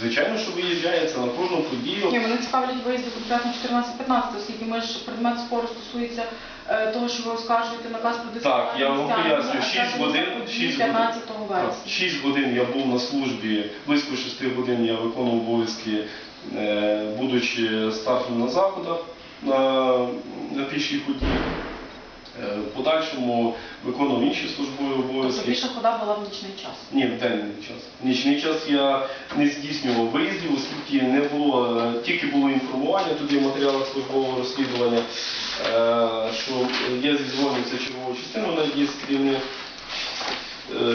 Звичайно, що виїжджається на кожну подію. Ні, мене цікавлять виїзди конкретно 14-15, оскільки ми ж предмет спору стосується е, того, що ви оскаржуєте наказ про Так, я вам поясню, 6 а це годин, буде 6 15 годин, вересня. 6 годин я був на службі, близько 6 годин я виконував обов'язки, е, будучи старшим на заходах на, на пішій ході. Е, В подальшому виконував інші службові Тобто обов'язки. хода була в нічний час. Ні, в денний час. В нічний час я не здійснював виїздів, оскільки не було, е, тільки було інформування тоді в матеріалах службового розслідування, е, що я зізвонився чергову частину на її стрімні,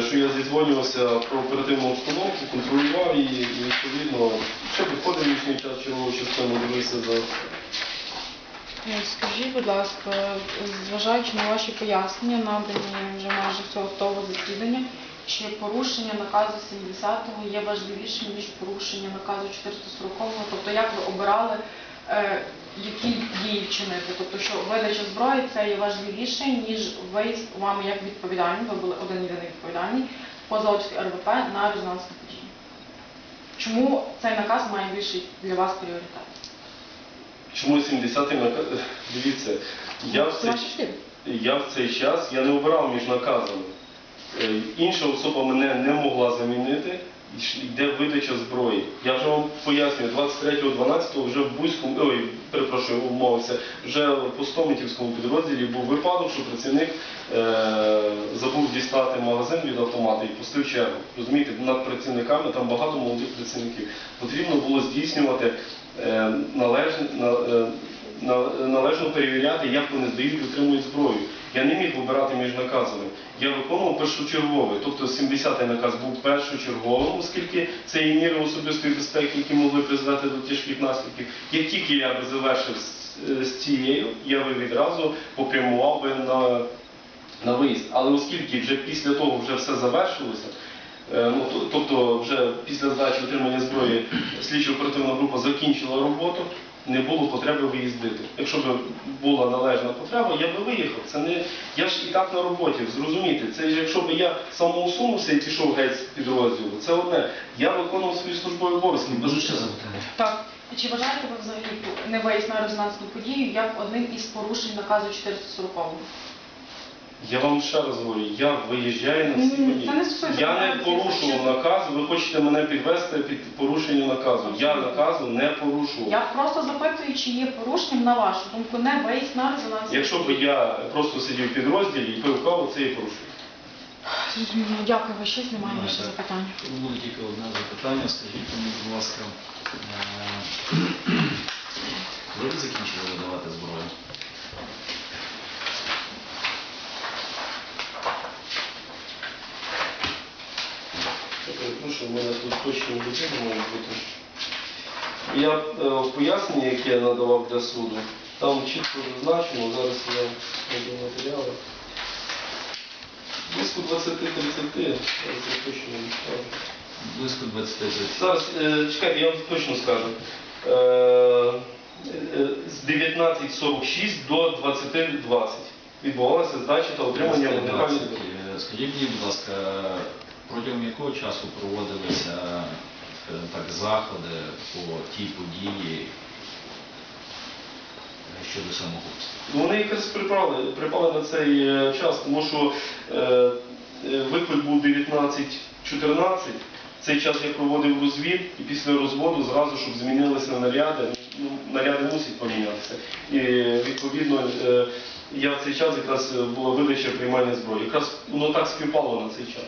що я зізвонювався про оперативну обстановку, контролював її і відповідно ще підходив в нічний час чергову частину, дивився за Скажіть, будь ласка, зважаючи на ваші пояснення, надані вже майже всього того засідання, чи порушення наказу 70-го є важливішим, ніж порушення наказу 440-го? Тобто як ви обирали, е, які дії вчинити? Тобто, що видача зброї це є важливіше, ніж виїзд вами як відповідальні, ви були один єдиний відповідальний по Золочській РВП на резонансну подію. Чому цей наказ має більший для вас пріоритет? Чому 70-й наказ. Дивіться, я в цей Я в цей час я не обирав між наказами. Е, Інша особа мене не могла замінити, йде видача зброї. Я вже вам пояснюю, 23.12 вже в Буйському, ой, перепрошую, умовився, вже в Пустомитівському підрозділі був випадок, що працівник е, забув дістати магазин від автомата і пустив чергу. Розумієте, над працівниками там багато молодих працівників. Потрібно було здійснювати е, е, на- належно перевіряти, як вони здають і отримують зброю. Я не міг вибирати між наказами. Я виконував першочерговий. Тобто 70-й наказ був першочерговим, оскільки це є міри особистої безпеки, які могли призвести до тяжких наслідків. Як тільки я би завершив з, з цією, я би відразу попрямував би на, виїзд. Але оскільки вже після того вже все завершилося, Е, Ну, тобто вже після здачі отримання зброї слідчо-оперативна група закінчила роботу, не було потреби виїздити. Якщо б була належна потреба, я би виїхав. Це не я ж і так на роботі, зрозумійте. Це ж якщо б я самоусунувся і пішов геть з підрозділу, це одне. Я виконував свої службові обов'язки. Дуже ще запитання. Так. Чи вважаєте ви взагалі не виїзд резонансну подію як одним із порушень наказу 440-го? Я вам ще раз говорю, я виїжджаю на всі події. Я не порушував це- наказ, ви хочете мене підвести під порушення наказу. Я наказу не порушував. Я просто запитую, чи є порушенням, на вашу думку, не виїзд на резонансну Якщо б я просто сидів в підрозділі і пив каву, це і порушення. Зрозуміло. Дякую, ви щось немає більше так. запитань. Тільки одне запитання. Скажіть мені, будь ласка, е, ви закінчили видавати зброю? Ну що, в мене тут точні години можуть бути. Я е, в поясненні, яке я надавав для суду, там чітко зазначено, зараз я знайду матеріали. Близько 20-30, зараз я точно не скажу. Близько 20 тисяч. Зараз, е, чекайте, я вам точно скажу. Е, е, з 19.46 до 20.20 відбувалася здача та отримання вогнепальної зброї. Е, Скажіть мені, будь ласка, протягом якого часу проводилися так, заходи по тій події е, щодо самогубства? Ну, Вони якраз припали, припали на цей е, час, тому що е, е, виклик був 19.14. Цей час я проводив розвід і після розводу зразу, щоб змінилися наряди, ну, наряди мусять помінятися. І відповідно е, я в цей час якраз е, була видача приймання зброї. Якраз воно так співпало на цей час.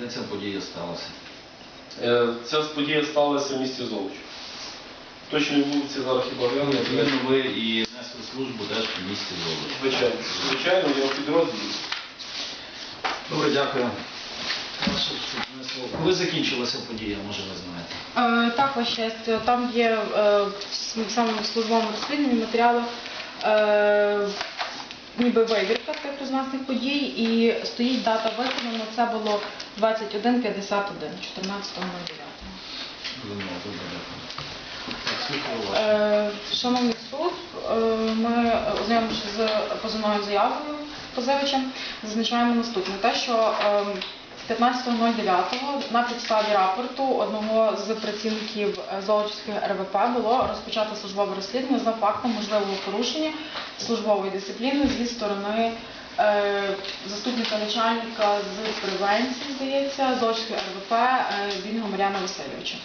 Де ця подія сталася? Е, Ця подія сталася в місті Золоч. Точної вулиці зараз хіба. Відповідно, ви і несли службу теж в місті Золоч. Звичайно, звичайно, я в підрозділі. Добре, дякую. Наше вступне слово. Коли закінчилася подія, може ви знаєте? Е, так, ваше там є е, в самому службовому розслідуванні матеріали е, ніби вивірка тих резонансних подій і стоїть дата виконана, це було 21.51, 14.09. Зрозуміло, добре, дякую. Так. Е, Шановний суд, е, ми ознайомимося з позивною заявою позивачем, зазначаємо наступне. Те, що е, 15.09 на підставі рапорту одного з працівників Золочівської РВП було розпочато службове розслідування за фактом можливого порушення службової дисципліни зі сторони е, заступника начальника з превенції, здається, Золочівської РВП е, Вільного Мар'яна Васильовича.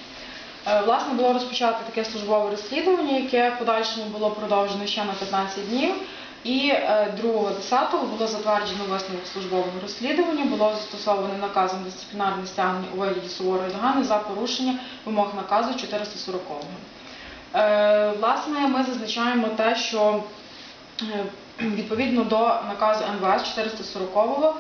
Е, Власне, було розпочато таке службове розслідування, яке подальшому було продовжено ще на 15 днів. І е, 2.10 було затверджено висновок службового розслідування, було застосовано наказом дисциплінарне стягнення у вигляді суворої догани за порушення вимог наказу 440-го. Е, Власне, ми зазначаємо те, що е, відповідно до наказу МВС 440-го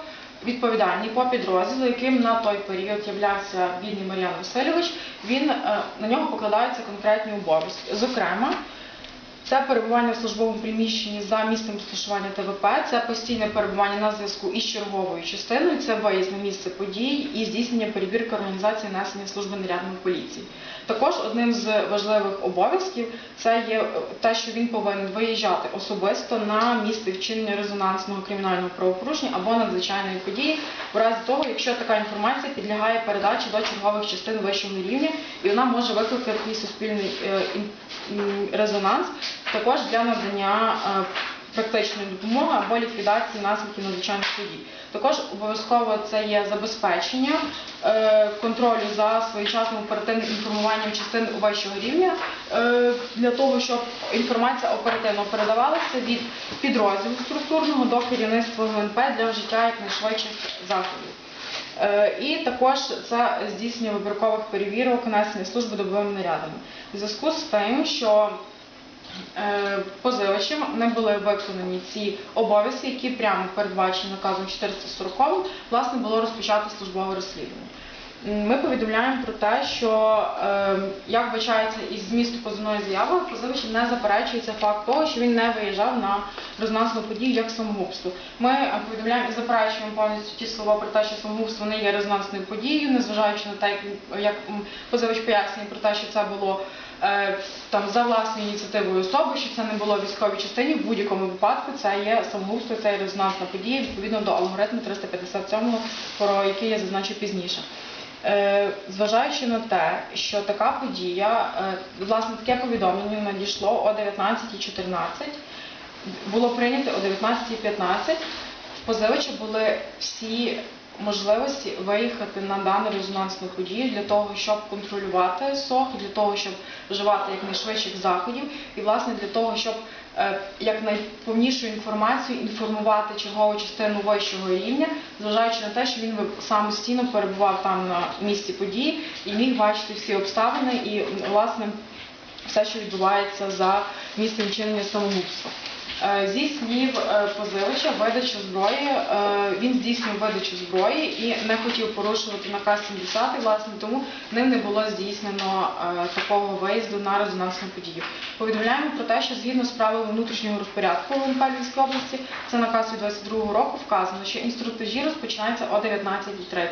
відповідальний по підрозділу, яким на той період являвся бідний Мар'ян Васильович, він е, на нього покладаються конкретні обов'язки. Зокрема, це перебування в службовому приміщенні за місцем розташування ТВП, це постійне перебування на зв'язку із черговою частиною, це виїзд на місце подій і здійснення перевірки організації несення служби нарядної поліції. Також одним з важливих обов'язків це є те, що він повинен виїжджати особисто на місце вчинення резонансного кримінального правопорушення або надзвичайної події, в разі того, якщо така інформація підлягає передачі до чергових частин вищого рівня, і вона може викликати суспільний е, резонанс, також для надання е, практичної допомоги або ліквідації наслідків надзвичайних подій. Також обов'язково це є забезпечення е, контролю за своєчасним оперативним інформуванням частин вищого рівня е, для того, щоб інформація оперативно передавалася від підрозділу структурного до керівництва ГНП для вжиття якнайшвидших заходів. І також це здійснення вибіркових перевірок несення служби добовими нарядами. У зв'язку з тим, що позивачем не були виконані ці обов'язки, які прямо передбачені наказом 440, власне, було розпочато службове розслідування. Ми повідомляємо про те, що е, як вбачається із змісту позовної заяви, позивач не заперечується факт того, що він не виїжджав на резонансну подію як самогубство. Ми е, повідомляємо і заперечуємо повністю ті слова про те, що самогубство не є резонансною подією, незважаючи на те, як, позивач пояснює про те, що це було е, там за власною ініціативою особи, що це не було в військовій частині. В будь-якому випадку це є самогубство, це є резонансна подія відповідно до алгоритму 357, про який я зазначу пізніше. Е, Зважаючи на те, що така подія, е, власне, таке повідомлення надійшло о 19.14, було прийнято о 19.15, в позивача були всі можливості виїхати на дану резонансну подію для того, щоб контролювати СОХ, для того, щоб вживати якнайшвидших заходів, і власне для того, щоб е, якнайповнішу інформацію інформувати чергову частину вищого рівня, зважаючи на те, що він самостійно перебував там на місці події і міг бачити всі обставини і власне все, що відбувається за місцем вчинення самогубства. Е, Зі слів е, позивача, видачу зброї, е, він здійснював видачу зброї і не хотів порушувати наказ 70, власне, тому ним не було здійснено такого виїзду на резонансну подію. Повідомляємо про те, що згідно з правилами внутрішнього розпорядку ВНК Львівської області, це наказ від 22 року, вказано, що інструктажі розпочинаються о 19.30.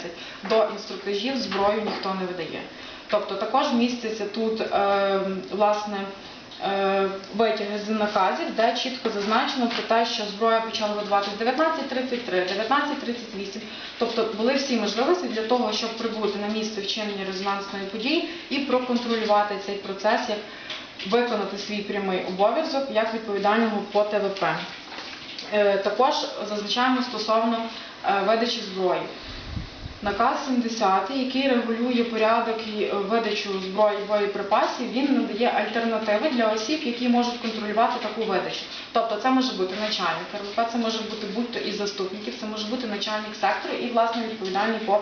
До інструктажів зброю ніхто не видає. Тобто також міститься тут е, власне витяги з наказів, де чітко зазначено про те, що зброя почала видавати в 19.33, 19.38. Тобто були всі можливості для того, щоб прибути на місце вчинення резонансної події і проконтролювати цей процес, як виконати свій прямий обов'язок як відповідального по ТВП. Е, Також зазначаємо стосовно е, видачі зброї. Наказ 70, який регулює порядок і е, видачу зброї боєприпасів, він надає альтернативи для осіб, які можуть контролювати таку видачу. Тобто це може бути начальник РВП, це може бути будь-то із заступників, це може бути начальник сектору і власне відповідальний по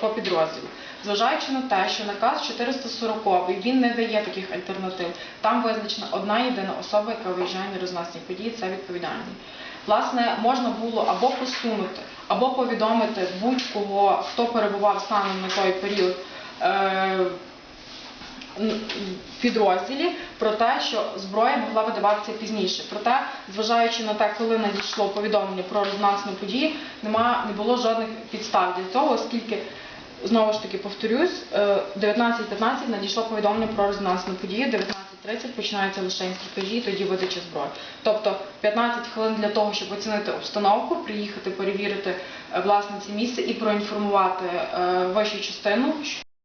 по підрозділу. Зважаючи на те, що наказ 440 він не дає таких альтернатив. Там визначена одна єдина особа, яка виїжджає на резонансні події, це відповідальний. Власне, можна було або посунути, або повідомити будь-кого, хто перебував станом на той період е, підрозділі, про те, що зброя могла видаватися пізніше. Проте, зважаючи на те, коли надійшло повідомлення про резонансну подію, нема, не було жодних підстав для цього, оскільки Знову ж таки повторюсь, е, 19.15 надійшло повідомлення про резонансну подію, 19.30 12.30 починаються лише інструктажі, тоді видача зброї. Тобто 15 хвилин для того, щоб оцінити обстановку, приїхати, перевірити е, власне це місце і проінформувати е, вищу частину,